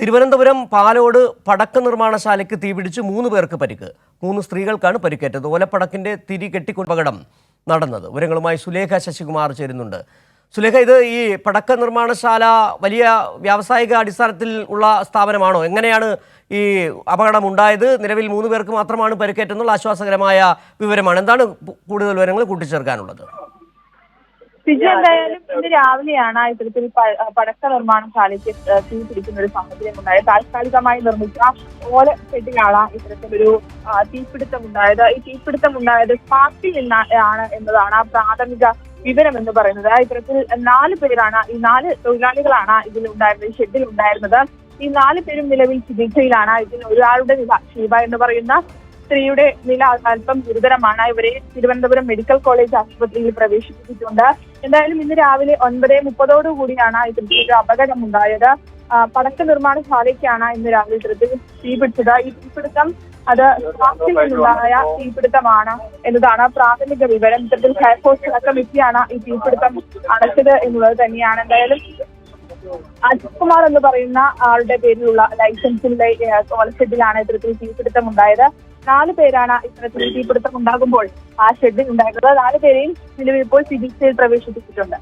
തിരുവനന്തപുരം പാലോട് പടക്ക നിർമ്മാണശാലയ്ക്ക് തീപിടിച്ച് മൂന്ന് പേർക്ക് പരിക്ക്. മൂന്ന് സ്ത്രീകൾക്കാണ് പരിക്കേറ്റത്. ഓലപ്പടക്കിന്റെ തിരി കെട്ടിക്കുപകടം നടന്നത്. വിവരങ്ങളുമായി സുലേഖ ശശികുമാർ ചേരുന്നുണ്ട്. സുലേഖ ഇത് ഈ പടക്ക നിർമ്മാണശാല വലിയ വ്യാവസായിക അടിസ്ഥാനത്തിൽ ഉള്ള സ്ഥാപനമാണോ? എങ്ങനെയാണ് ഈ അപകടം ഉണ്ടായത്? നിലവിൽ മൂന്ന് പേർക്ക് മാത്രമാണ് പരിക്കേറ്റെന്നുള്ള ആശ്വാസകരമായ വിവരമാണ്. എന്താണ് കൂടുതൽ വിവരങ്ങൾ കൂട്ടിച്ചേർക്കാനുള്ളത്? സിജു എന്തായാലും ഇന്ന് രാവിലെയാണ് ഇത്തരത്തിൽ പടക്ക നിർമ്മാണം ശാലയ്ക്ക് തീ പിടിക്കുന്ന ഒരു സാഹചര്യം ഉണ്ടായത് താൽക്കാലികമായി നിർമ്മിച്ച ഓല ഷെഡിലാണ് ഇത്തരത്തിലൊരു തീപിടുത്തം ഉണ്ടായത് ഈ തീപിടുത്തം ഉണ്ടായത് പാർട്ടി നിന്ന ആണ് എന്നതാണ് ആ പ്രാഥമിക വിവരം എന്ന് പറയുന്നത് ഇത്തരത്തിൽ നാല് പേരാണ് ഈ നാല് തൊഴിലാളികളാണ് ഇതിൽ ഉണ്ടായിരുന്നത് ഷെഡിൽ ഉണ്ടായിരുന്നത് ഈ നാല് പേരും നിലവിൽ ചികിത്സയിലാണ് ഇതിൽ ഒരാളുടെ ഷീബ എന്ന് പറയുന്ന സ്ത്രീയുടെ നില അല്പം ഗുരുതരമാണ്. ഇവരെ തിരുവനന്തപുരം മെഡിക്കൽ കോളേജ് ആശുപത്രിയിൽ പ്രവേശിപ്പിച്ചിട്ടുണ്ട്. എന്തായാലും ഇന്ന് രാവിലെ ഒൻപത് മുപ്പതോടു കൂടിയാണ് ഇത്തരത്തിലൊരു അപകടം ഉണ്ടായത് പടക്ക നിർമ്മാണശാലയ്ക്കാണ് ഇന്ന് രാവിലെ ഇത്തരത്തിൽ തീപിടിച്ചത്. ഈ തീപിടുത്തം അത് ഫ്ലാസ്റ്റിൽ നിന്നുണ്ടായ തീപിടുത്തമാണ് എന്നതാണ് പ്രാഥമിക വിവരം. ഇത്തരത്തിൽ ഫയർഫോഴ്സ് അടക്കം എത്തിയാണ് ഈ തീപിടുത്തം അടച്ചത് എന്നുള്ളത് തന്നെയാണ്. എന്തായാലും അജിത് കുമാർ എന്ന് പറയുന്ന ആളുടെ പേരിലുള്ള ലൈസൻസിന്റെ ഷെഡിലാണ് ഇത്തരത്തിൽ തീപിടുത്തം ഉണ്ടായത് നാല് പേരാണ് ഇത്തരത്തിൽ തീപിടുത്തം ഉണ്ടാകുമ്പോൾ ആ ഷെഡിൽ ഉണ്ടായിരുന്നത്. നാല് പേരെയും നിലവിൽ ഇപ്പോൾ ചികിത്സയിൽ പ്രവേശിപ്പിച്ചിട്ടുണ്ട്.